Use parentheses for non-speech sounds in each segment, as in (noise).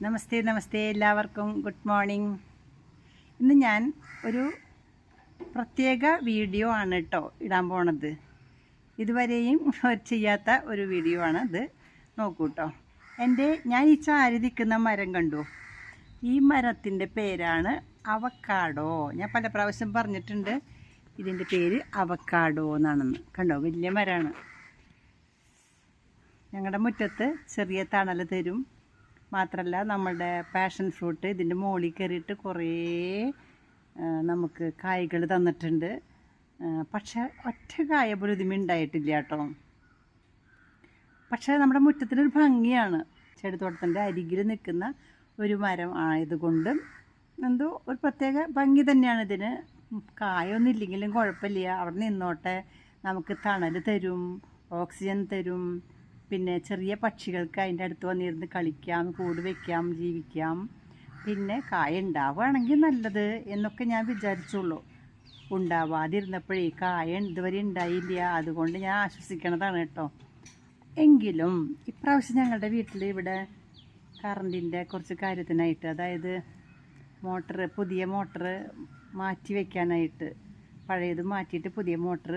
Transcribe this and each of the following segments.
നമസ്തേ നമസ്തേ എല്ലാവർക്കും. Good morning. ഇന്ന് ഞാൻ ഒരു പ്രത്യേക വീഡിയോ ആണ് കേട്ടോ ഇടാൻ പോണത്. ഇതുവരെയും (laughs) ചെയ്യാത്ത ഒരു വീഡിയോ ആണ് ഇത് നോക്കൂ കേട്ടോ എന്റെ ഞാൻ ഈ ചാരി നിൽക്കുന്ന മരം കണ്ടു? ഈ മരത്തിന്റെ പേരാണ് അവക്കാടോ. ഞാൻ പല പ്രാവശ്യം പറഞ്ഞിട്ടുണ്ട്. ഇതിന്റെ പേര് അവക്കാടോ എന്നാണെന്ന്. കണ്ടോ? വലിയ മരമാണ് ഞങ്ങളുടെ മുറ്റത്ത് ചെറിയ തണൽ തരും. മാത്രമല്ല നമ്മളുടെ പാഷൻ ഫ്രൂട്ട് ഇതിന്റെ മുകളിൽ കയറിയിട്ട് കുറേ നമുക്ക് കായ്കൾ തന്നിട്ടുണ്ട്. പക്ഷേ ഒറ്റ കായ പോലും ഇതിമേ ഉണ്ടായിട്ടില്ല കേട്ടോ. പക്ഷേ നമ്മുടെ മുറ്റത്തിനൊരു ഭംഗിയാണ്. ചെടിത്തോട്ടത്തിന്റെ അരികിൽ നിൽക്കുന്ന ഒരു മരം ആയതുകൊണ്ട് എന്തോ ഒരു പ്രത്യേക ഭംഗി തന്നെയാണ് ഇതിന്. കായൊന്നും ഇല്ലെങ്കിലും കുഴപ്പമില്ല. അവിടെ നിന്നോട്ടെ നമുക്ക് തണൽ തരും ഓക്സിജൻ തരും പിന്നെ ചെറിയ പക്ഷികൾക്ക് അതിന്റെ അടുത്ത് വന്നിരുന്ന് കളിക്കാം കൂട് വയ്ക്കാം ജീവിക്കാം. പിന്നെ കായ ഉണ്ടാവുകയാണെങ്കിൽ നല്ലത് എന്നൊക്കെ ഞാൻ വിചാരിച്ചുള്ളൂ. ഉണ്ടാവാതിരുന്നപ്പോഴേ കായ ഇതുവരെ ഉണ്ടായില്ല. അതുകൊണ്ട് ഞാൻ ആശ്വസിക്കണതാണ് കേട്ടോ. എങ്കിലും ഇപ്രാവശ്യം ഞങ്ങളുടെ വീട്ടിൽ ഇവിടെ കറണ്ടിന്റെ കുറച്ച് കാര്യത്തിനായിട്ട് അതായത് മോട്ടർ പുതിയ മോട്ടർ മാറ്റി വയ്ക്കാനായിട്ട് പഴയത് മാറ്റിയിട്ട് പുതിയ മോട്ടർ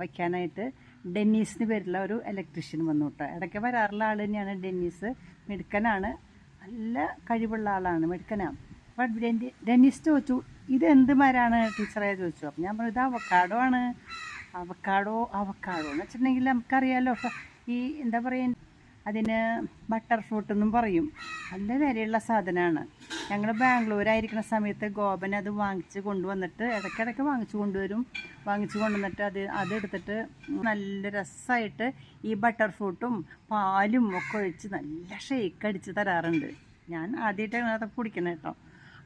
വയ്ക്കാനായിട്ട് ഡെന്നീസിന് പേരുള്ള ഒരു ഇലക്ട്രീഷ്യൻ വന്നു കേട്ടോ ഇടയ്ക്ക് വരാറുള്ള ആൾ തന്നെയാണ് ഡെന്നീസ്. മിടുക്കനാണ്. നല്ല കഴിവുള്ള ആളാണ് മിടുക്കനാണ് അപ്പം ഡെന്നി ഡെന്നീസ് ചോദിച്ചു ഇത് എന്ത് മരാണ് ടീച്ചറെ ചോദിച്ചു. അപ്പം ഞാൻ പറഞ്ഞു ഇത് അവക്കാടോ ആണ്. അവക്കാടോ അവക്കാടോ എന്ന് വെച്ചിട്ടുണ്ടെങ്കിൽ നമുക്കറിയാലോ. ഈ എന്താ പറയുക അതിന് ബട്ടർ ഫ്രൂട്ട് എന്നും പറയും. നല്ല വിലയുള്ള സാധനമാണ് ഞങ്ങൾ ബാംഗ്ലൂരായിരിക്കുന്ന സമയത്ത് ഗോപൻ അത് വാങ്ങിച്ച് കൊണ്ടുവന്നിട്ട് ഇടയ്ക്കിടയ്ക്ക് വാങ്ങിച്ചു കൊണ്ടുവരും. വാങ്ങിച്ചു കൊണ്ടുവന്നിട്ട് അത് അതെടുത്തിട്ട് നല്ല രസമായിട്ട് ഈ ബട്ടർ ഫ്രൂട്ടും പാലും ഒക്കെ ഒഴിച്ച് നല്ല ഷേക്ക് അടിച്ച് തരാറുണ്ട്. ഞാൻ ആദ്യമായിട്ടാണ് അതൊക്കെ കുടിക്കണത് കേട്ടോ.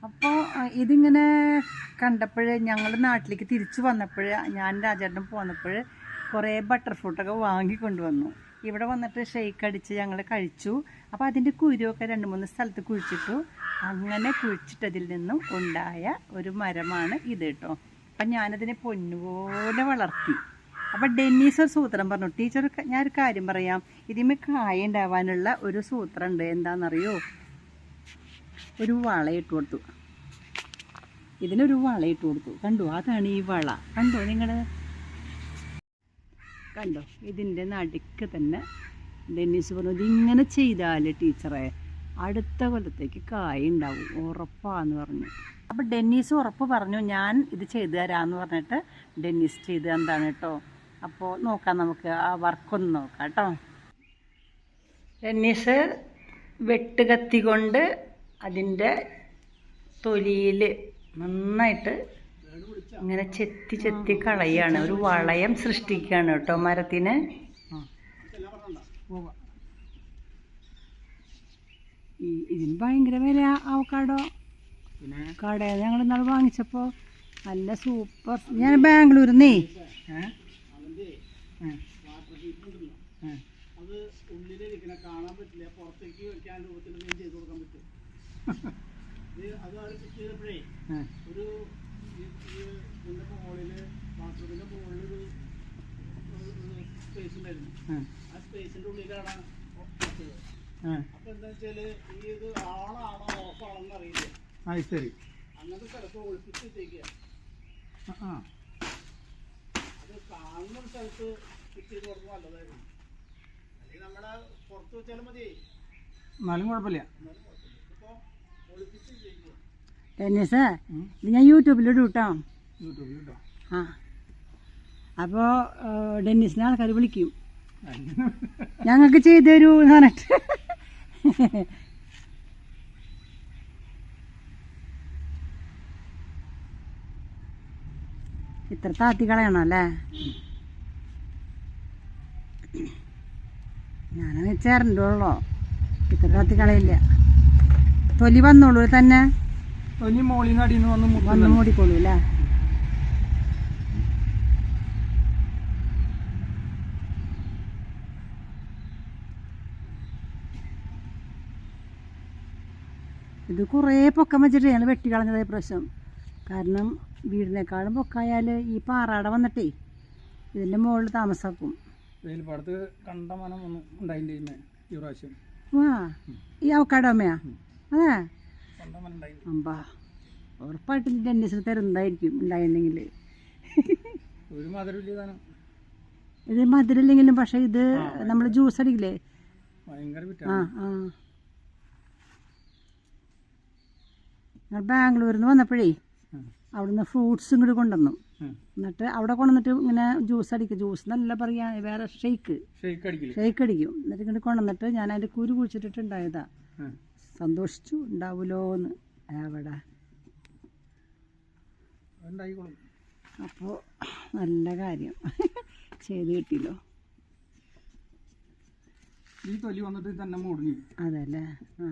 അപ്പോൾ ഇതിങ്ങനെ കണ്ടപ്പോൾ ഞങ്ങൾ നാട്ടിലേക്ക് തിരിച്ചു വന്നപ്പോൾ ഞാൻ രാജേട്ടൻ പോന്നപ്പോൾ കുറേ ബട്ടർ ഫ്രൂട്ടൊക്കെ വാങ്ങിക്കൊണ്ടുവന്നു ഇവിടെ വന്നിട്ട് ഷെയ്ക്ക് അടിച്ച് ഞങ്ങൾ കഴിച്ചു. അപ്പോൾ അതിന്റെ കുരുവൊക്കെ രണ്ട് മൂന്ന് സ്ഥലത്ത് കുഴിച്ചിട്ടു. അങ്ങനെ കുഴിച്ചിട്ടതിൽ നിന്നും ഉണ്ടായ ഒരു മരമാണ് ഇത് കേട്ടോ. അപ്പം ഞാനതിനെ പൊന്നുപോലെ വളർത്തി. അപ്പോൾ ഡെന്നീസ് ഒരു സൂത്രം പറഞ്ഞു. ടീച്ചർ ഞാനൊരു കാര്യം പറയാം. ഇതിമേ കായ ഉണ്ടാവാനുള്ള ഒരു സൂത്രം ഉണ്ട് എന്താണെന്നറിയോ? ഒരു വള ഇട്ട് കൊടുത്തു. ഇതിനൊരു വള ഇട്ട് കൊടുത്തു. കണ്ടു? അതാണ് ഈ വള. കണ്ടോ നിങ്ങൾ? കണ്ടോ? ഇതിന്റെ നടുക്ക് തന്നെ ഡെന്നീസ് പറഞ്ഞു ഇതിങ്ങനെ ചെയ്താൽ ടീച്ചറെ അടുത്ത കൊല്ലത്തേക്ക് കായ ഉണ്ടാവും ഉറപ്പാന്ന് പറഞ്ഞു. അപ്പോൾ ഡെന്നീസ് ഉറപ്പ് പറഞ്ഞു ഞാൻ ഇത് ചെയ്തു തരാമെന്ന് പറഞ്ഞിട്ട് ഡെന്നീസ് ചെയ്ത് എന്താണ് കേട്ടോ അപ്പോൾ നോക്കാം നമുക്ക് ആ വർക്കൊന്ന് നോക്കാം കേട്ടോ ഡെന്നീസ് വെട്ടുകത്തി കൊണ്ട് അതിന്റെ തൊലിയിൽ നന്നായിട്ട് ഇങ്ങനെ ചെത്തി ചെത്തി കളയാണ്. ഒരു വളയം സൃഷ്ടിക്കുകയാണ് കേട്ടോ മരത്തിന്. ഇതിന് ഭയങ്കര വില അവക്കാടോ. പിന്നെ? കടയിൽ ഞങ്ങൾ ഇന്നാൾ വാങ്ങിച്ചപ്പോൾ നല്ല സൂപ്പർ. ഞാൻ ബാംഗ്ലൂരിന്നേ അത് ഉള്ളിലിരിക്കണ കാണാൻ പറ്റില്ല. പുറത്തേക്ക് വെക്കാൻ രൂപത്തിൽ ചെയ്ത് കൊടുക്കാൻ പറ്റും. (laughs) ഇത് അത് അവർ ചെയ്തപ്പോഴേ ഒരു ഈ- സ്പേസ് ഉണ്ടായിരുന്നു. ആ. സ്പേസിന്റെ ഉള്ളിലാണ് വെച്ചത് അപ്പൊ എന്താ വെച്ചാൽ ഈ ഇത് ആണാണോ ഓഫ് ആണെന്ന് അറിയില്ല. അത് ശരി. അങ്ങനത്തെ സ്ഥലത്ത് ഒളിപ്പിച്ച് വെച്ചേക്കുക അത് കാണുന്ന ഒരു സ്ഥലത്ത് ഫിറ്റ് ചെയ്ത് കൊടുക്കുമ്പോൾ നല്ലതായിരുന്നു. അല്ലെങ്കിൽ നമ്മുടെ പുറത്ത് വെച്ചാലും മതി എന്നാലും കുഴപ്പമില്ല. ഇപ്പൊ ഒളിപ്പിച്ച് വെച്ചേക്കുക ടെന്നീസ് ഇത് ഞാൻ യൂട്യൂബിലിടും കേട്ടോ ആ. അപ്പോൾ ഡെന്നീസിനെ ആൾക്കാർ വിളിക്കും. ഞങ്ങൾക്ക് ചെയ്തു തരൂ എന്ന് പറഞ്ഞിട്ട്. ഇത്ര താത്തി കളയണം അല്ലേ? ഞാനത് ചേരണ്ടുള്ളോ ഇത്ര താത്തി കളയില്ല. തൊലി വന്നോളൂ തന്നെ. ഇനി മോളിന്ന് അടിയിൽ നിന്ന് വന്ന് വന്ന് മൂടിക്കോളൂ അല്ലേ ഇത് കുറേ പൊക്കം വെച്ചിട്ട് ഞങ്ങൾ വെട്ടിക്കളഞ്ഞത് പ്രശ്നം കാരണം വീടിനേക്കാളും പൊക്കായാൽ ഈ പാറാട വന്നിട്ടേ ഇതിന്റെ മുകളിൽ താമസാക്കും. വെയിൽപ്പാടത്ത് ഒന്നും ഈ പ്രാവശ്യം? അതാ ഈ അമ്പാ ഉറപ്പായിട്ടും ഡെന്നിസിന് തരുന്നതായിരിക്കും ഉണ്ടായിരുന്നെങ്കിൽ. ഇത് മധുരമില്ലെങ്കിലും പക്ഷെ ഇത് നമ്മൾ ജ്യൂസ് അടിക്കില്ലേ? ആ ആ. ഞാൻ ബാംഗ്ലൂരിൽ നിന്ന് വന്നപ്പോഴേ അവിടുന്ന് ഫ്രൂട്ട്സ് ഇങ്ങോട്ട് കൊണ്ടുവന്നു. എന്നിട്ട് അവിടെ കൊണ്ടുവന്നിട്ട് ഇങ്ങനെ ജ്യൂസ് അടിക്കും. ജ്യൂസ് എന്നല്ല പറയാ വേറെ ഷെയ്ക്ക് ഷെയ്ക്ക് അടിക്കും. എന്നിട്ട് ഇങ്ങോട്ട് കൊണ്ടുവന്നിട്ട് ഞാൻ അതിന്റെ കുരു കുഴിച്ചിട്ടിട്ടുണ്ടായതാ. സന്തോഷിച്ചു ഉണ്ടാവുമല്ലോന്ന് എവിടെ? അതുണ്ടായിക്കോളും അപ്പോൾ നല്ല കാര്യം. ചെയ്ത് കിട്ടിയല്ലോ. ഈ തൊലി വന്നിട്ട് തന്നെ മുടിഞ്ഞു. അതല്ലേ? ആ.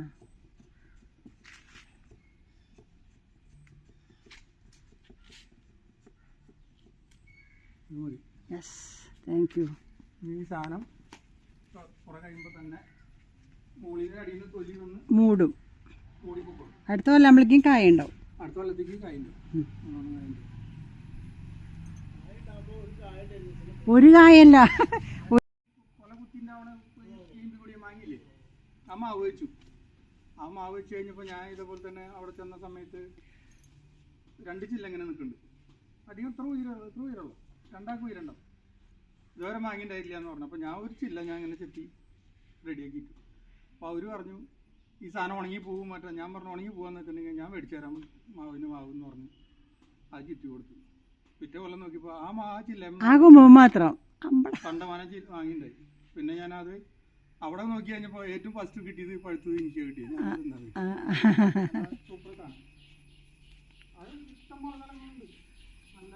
യെസ് താങ്ക് യു ഈ സാധനം കുറെ കഴിയുമ്പോൾ തന്നെ മുകളിലെ അടിയിൽ നിന്ന് തൊലി വന്ന് മൂടും. അടുത്ത അടുത്ത കൊല്ലാകുമ്പോഴേക്കും കായ ഉണ്ടാവും അടുത്ത കൊല്ലത്തേക്ക് കഴിഞ്ഞു ഉം. നല്ലോണം കഴിഞ്ഞു ഒരു കായല്ല. ആ മാവ് വെച്ചു. ആ മാവ് വെച്ച് കഴിഞ്ഞപ്പോൾ ഞാൻ ഇതേപോലെ തന്നെ അവിടെ ചെന്ന സമയത്ത് രണ്ട് ചില്ല ഇങ്ങനെ നിൽക്കുന്നുണ്ട്. അധികം എത്ര ഉയരുള്ളൂ എത്ര ഉയരുള്ളൂ രണ്ടാൾക്ക് ഉയരണ്ടാവും ഇതുവരെ മാങ്ങിണ്ടായില്ല എന്ന് പറഞ്ഞു. അപ്പോൾ ഞാൻ ഒരു ചില്ല ഞാൻ ഇങ്ങനെ ചെത്തി റെഡിയാക്കിയിട്ടു അപ്പോൾ അവർ പറഞ്ഞു ഈ സാധനം ഉണങ്ങി പോകും മറ്റേ ഞാൻ പറഞ്ഞു ഉണങ്ങി പോകാന്ന് വെച്ചിട്ടുണ്ടെങ്കിൽ ഞാൻ മേടിച്ചു തരാം മാവിന് മാവ് എന്ന് പറഞ്ഞു. അത് ചിത്തി കൊടുത്തു. പിറ്റേ കൊല്ലം നോക്കിയപ്പോൾ ആ മാ ചില്ല മാത്രം. കണ്ടമാനം വാങ്ങിണ്ടായി പിന്നെ ഞാനത് അവിടെ നോക്കി കഴിഞ്ഞപ്പോൾ ഏറ്റവും ഫസ്റ്റ് കിട്ടിയത് പഴുത്തത് എനിക്ക് കിട്ടിയത്. (laughs) സ്ഥലങ്ങളുണ്ട് നല്ല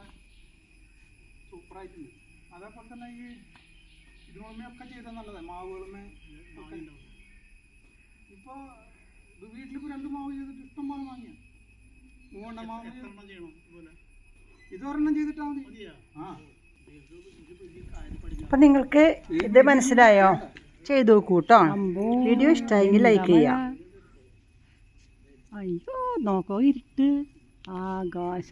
സൂപ്പറായിട്ടുണ്ട് അതേപോലെ തന്നെ ഈ ഇതിനുള്ളിൽ ഒക്കെ ചെയ്താൽ നല്ലതാണ് മാവുകളുമേ ഒക്കെ. ഇപ്പോൾ വീട്ടിലിപ്പോൾ രണ്ട് മാവ് ചെയ്തിട്ട് ഇഷ്ടംപോലെ വാങ്ങിയ. മൂവണ്ട മാവ് ഇതൊരെണ്ണം ചെയ്തിട്ടാ മതി. ആ. അപ്പൊ നിങ്ങൾക്ക് ഇത് മനസ്സിലായോ? ചെയ്തു നോക്കൂട്ടോ വീഡിയോ ഇഷ്ടമായെങ്കിൽ ലൈക്ക് ചെയ്യാം. അയ്യോ നോക്കോ ഇരുട്ട്. ആകാശ